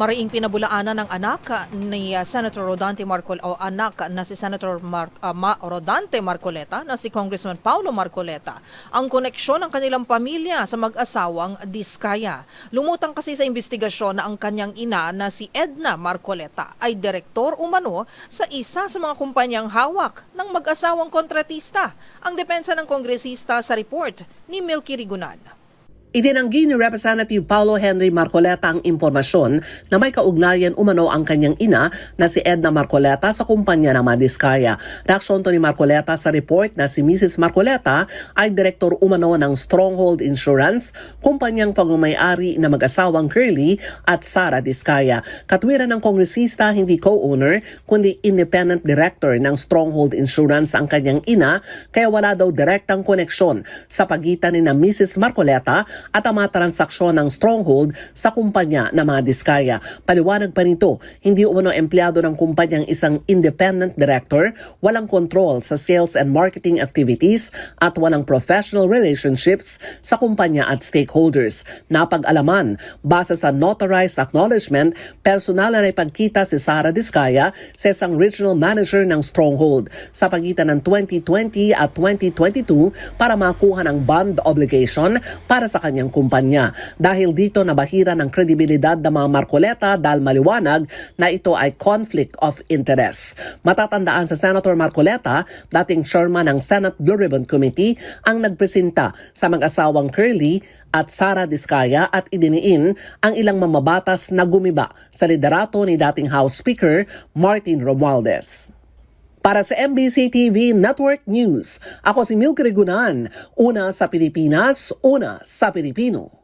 Mariing pinabulaanan ng anak ni uh, Senator Rodante Marcol o anak na si Senator Mar- uh, Ma- Rodante Marcoleta na si Congressman Paulo Marcoleta ang koneksyon ng kanilang pamilya sa mag-asawang Diskaya. Lumutang kasi sa investigasyon na ang kanyang ina na si Edna Marcoleta ay direktor umano sa isa sa mga kumpanyang hawak ng mag-asawang kontratista. Ang depensa ng kongresista sa report ni Milky Rigunan. Itinanggi ni Representative Paulo Henry Marcoleta ang impormasyon na may kaugnayan umano ang kanyang ina na si Edna Marcoleta sa kumpanya ng Madiskaya. Reaksyon to ni Marcoleta sa report na si Mrs. Marcoleta ay direktor umano ng Stronghold Insurance, kumpanyang pagmamayari na mag-asawang Curly at Sara Diskaya. Katwiran ng kongresista hindi co-owner kundi independent director ng Stronghold Insurance ang kanyang ina kaya wala daw direktang koneksyon sa pagitan ni na Mrs. Marcoleta at ang mga transaksyon ng Stronghold sa kumpanya na mga Diskaya. Paliwanag pa nito, hindi umano empleyado ng kumpanyang isang independent director, walang control sa sales and marketing activities at walang professional relationships sa kumpanya at stakeholders. Napag-alaman, base sa notarized acknowledgement, personal na ipagkita si Sara Diskaya sa isang regional manager ng Stronghold sa pagitan ng 2020 at 2022 para makuha ng bond obligation para sa kanyang kumpanya. Dahil dito nabahira ng kredibilidad ng mga Marcoleta dahil maliwanag na ito ay conflict of interest. Matatandaan sa Senator Marcoleta, dating chairman ng Senate Blue Ribbon Committee, ang nagpresenta sa mag-asawang Curly at Sara Diskaya at idiniin ang ilang mamabatas na gumiba sa liderato ni dating House Speaker Martin Romualdez. Para sa MBC TV Network News, ako si Milk Regunan, una sa Pilipinas, una sa Pilipino.